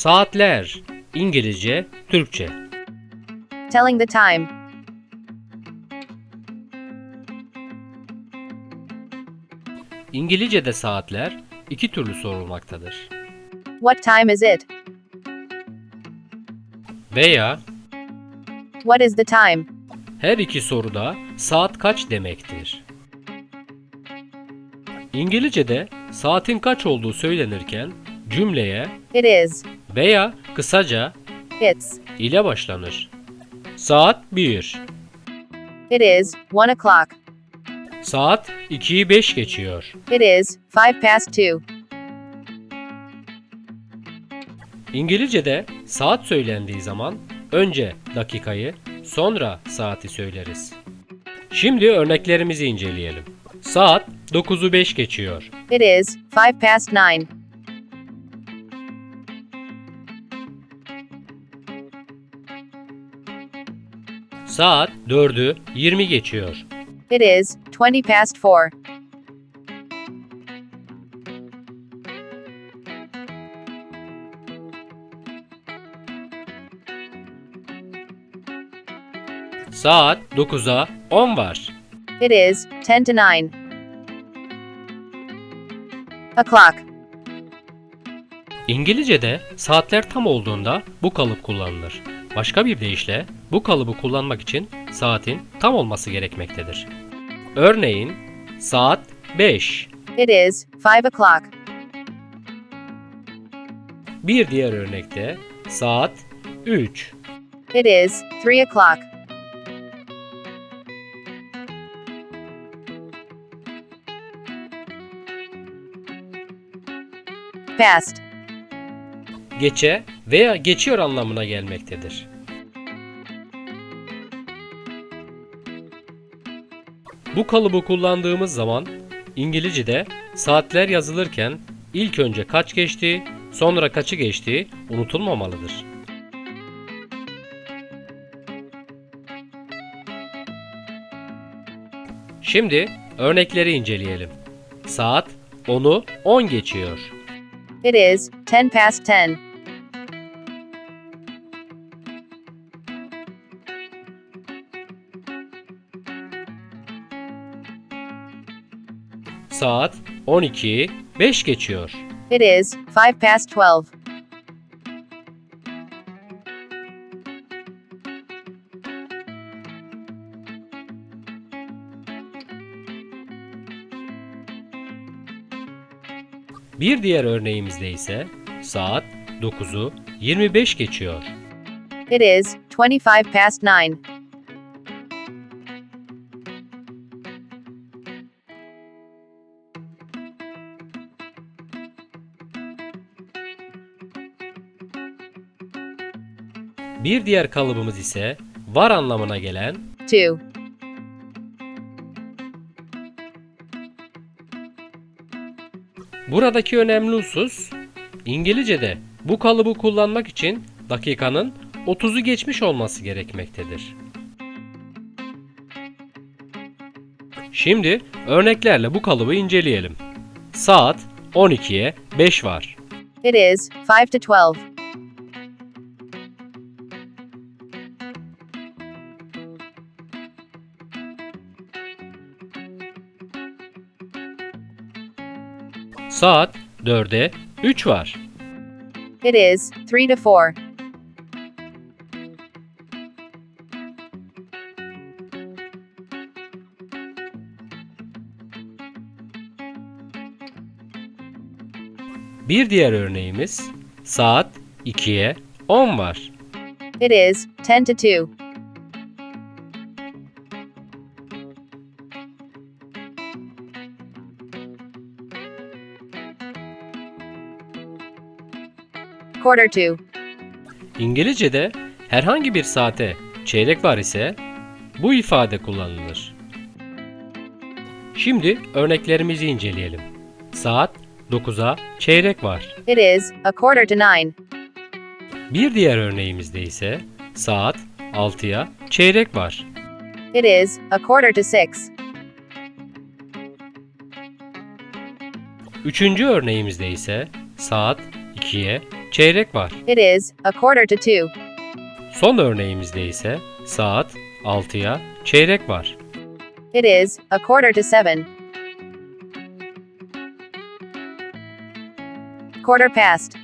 Saatler İngilizce, Türkçe. Telling the time. İngilizce'de saatler iki türlü sorulmaktadır. What time is it? Veya What is the time? her iki soruda saat kaç demektir. İngilizce'de saatin kaç olduğu söylenirken cümleye It is. Veya kısaca It's. ile başlanır. Saat 1. It is. One o'clock. Saat 2'yi 5 geçiyor. It is. Five past two. İngilizce'de saat söylendiği zaman önce dakikayı, sonra saati söyleriz. Şimdi örneklerimizi inceleyelim. Saat 9'u 5 geçiyor. It is. Five past nine. Saat 4'ü 20 geçiyor. It is. Twenty past four. Saat 9'a 10 var. It is. Ten to nine. O'clock. İngilizce'de saatler tam olduğunda bu kalıp kullanılır. Başka bir deyişle bu kalıbı kullanmak için saatin tam olması gerekmektedir. Örneğin saat 5. It is. Five o'clock. Bir diğer örnekte saat 3. It is. Three o'clock. Past. Geçe veya geçiyor anlamına gelmektedir. Bu kalıbı kullandığımız zaman İngilizce'de saatler yazılırken ilk önce kaç geçtiği, sonra kaçı geçtiği unutulmamalıdır. Şimdi örnekleri inceleyelim. Saat 10'u 10 geçiyor. It is. Ten past ten. Saat 12'yi 5 geçiyor. It is. Five past twelve. Bir diğer örneğimizde ise saat 9'u 25 geçiyor. It is. Twenty-five past nine. Bir diğer kalıbımız ise var anlamına gelen Two. buradaki önemli husus İngilizce'de bu kalıbı kullanmak için dakikanın 30'u geçmiş olması gerekmektedir. Şimdi örneklerle bu kalıbı inceleyelim. Saat 12'ye 5 var. It is. Five to twelve. Saat 4'e 3 var. It is. Three to four. Bir diğer örneğimiz saat 2'ye 10 var. It is. Ten to two. Quarter to. İngilizce'de herhangi bir saate çeyrek var ise bu ifade kullanılır. Şimdi örneklerimizi inceleyelim. Saat 9'a çeyrek var. It is. A quarter to nine. Bir diğer örneğimizde ise saat 6'ya çeyrek var. It is. A quarter to six. Üçüncü örneğimizde ise saat 2'ye çeyrek var. It is a quarter to 2. Son örneğimizde ise saat 6'ya çeyrek var. It is a quarter to 7. Quarter past.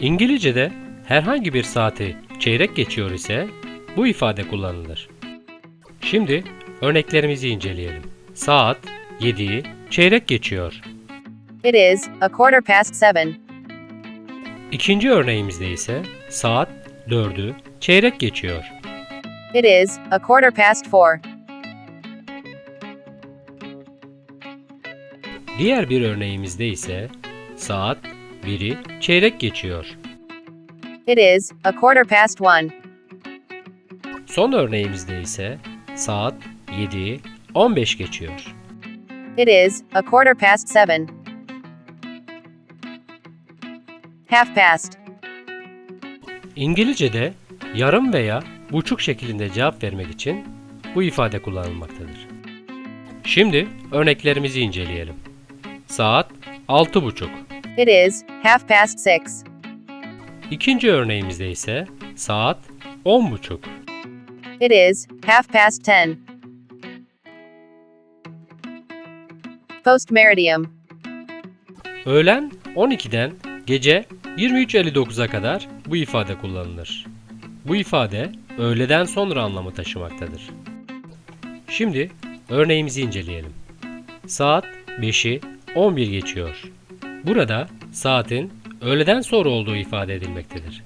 İngilizce'de herhangi bir saati çeyrek geçiyor ise bu ifade kullanılır. Şimdi örneklerimizi inceleyelim. Saat 7'yi çeyrek geçiyor. It is a quarter past 7. İkinci örneğimizde ise saat 4'ü çeyrek geçiyor. It is a quarter past 4. Diğer bir örneğimizde ise saat 1'i çeyrek geçiyor. It is a quarter past 1. Son örneğimizde ise saat 7'yi 15 geçiyor. It is a quarter past 7. Half past. İngilizce'de yarım veya buçuk şeklinde cevap vermek için bu ifade kullanılmaktadır. Şimdi örneklerimizi inceleyelim. Saat 6.30. It is half past 6. İkinci örneğimizde ise saat 10.30. It is half past 10. Post meridium. Öğlen 12'den gece 23.59'a kadar bu ifade kullanılır. Bu ifade öğleden sonra anlamı taşımaktadır. Şimdi örneğimizi inceleyelim. Saat 5'i 11 geçiyor. Burada saatin öğleden sonra olduğu ifade edilmektedir.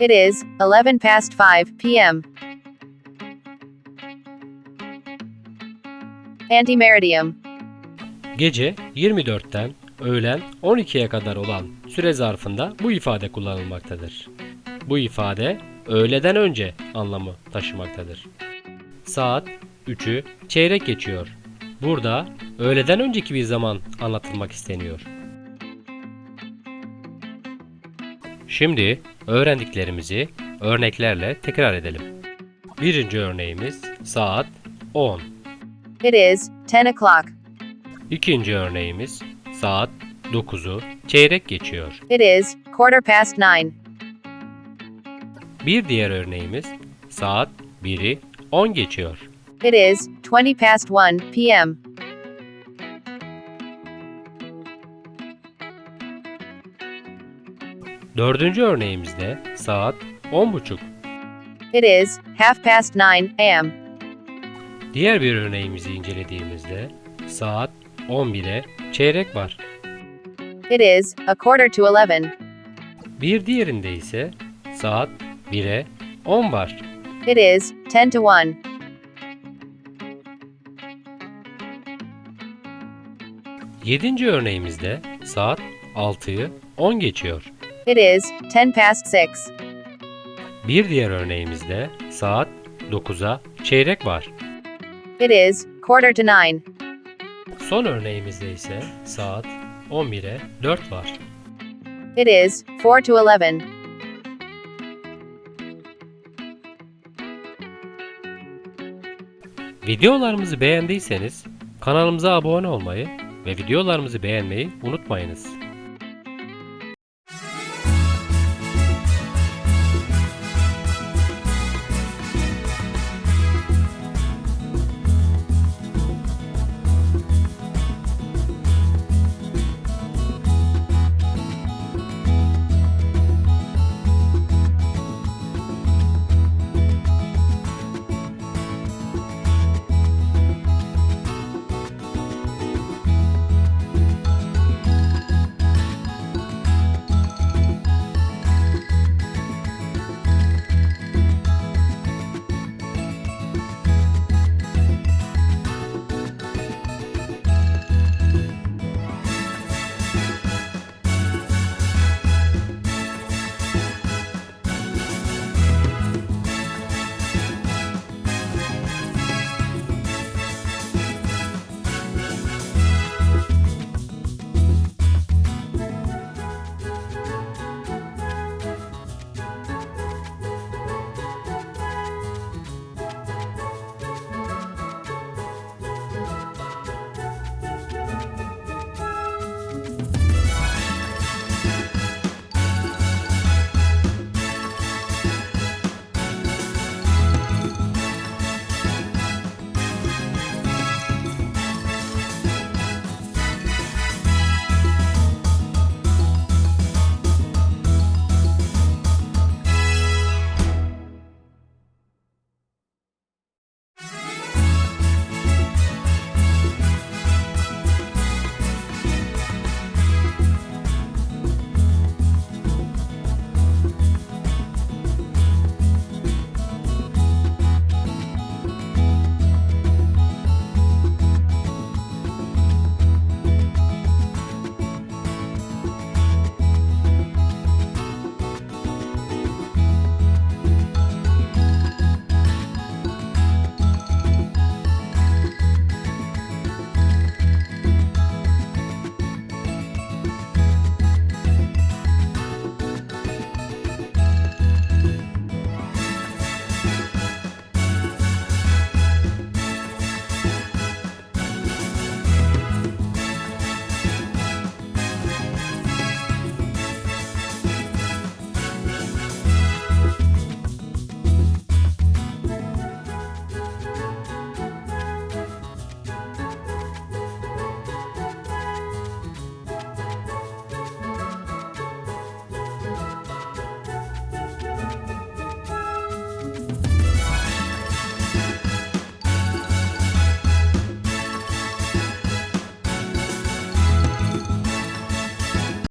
It is 11 past 5 p.m. Antimeridium. Gece 24'ten öğlen 12'ye kadar olan süre zarfında bu ifade kullanılmaktadır. Bu ifade öğleden önce anlamı taşımaktadır. Saat 3'ü çeyrek geçiyor. Burada öğleden önceki bir zaman anlatılmak isteniyor. Şimdi öğrendiklerimizi örneklerle tekrar edelim. Birinci örneğimiz saat 10. It is 10 o'clock. İkinci örneğimiz saat 9'u çeyrek geçiyor. It is quarter past 9. Bir diğer örneğimiz saat 1'i 10 geçiyor. It is 20 past 1 p.m. Dördüncü örneğimizde saat 10.30. It is half past 9 a.m. Diğer bir örneğimizi incelediğimizde saat 11'e çeyrek var. It is a quarter to 11. Bir diğerinde ise saat 1'e 10 var. It is 10 to 1. Yedinci örneğimizde saat 6'yı 10 geçiyor. It is 10 past 6. Bir diğer örneğimizde saat 9'a çeyrek var. It is quarter to 9. Son örneğimizde ise saat 11'e 4 var. It is 4 to 11. Videolarımızı beğendiyseniz kanalımıza abone olmayı ve videolarımızı beğenmeyi unutmayınız.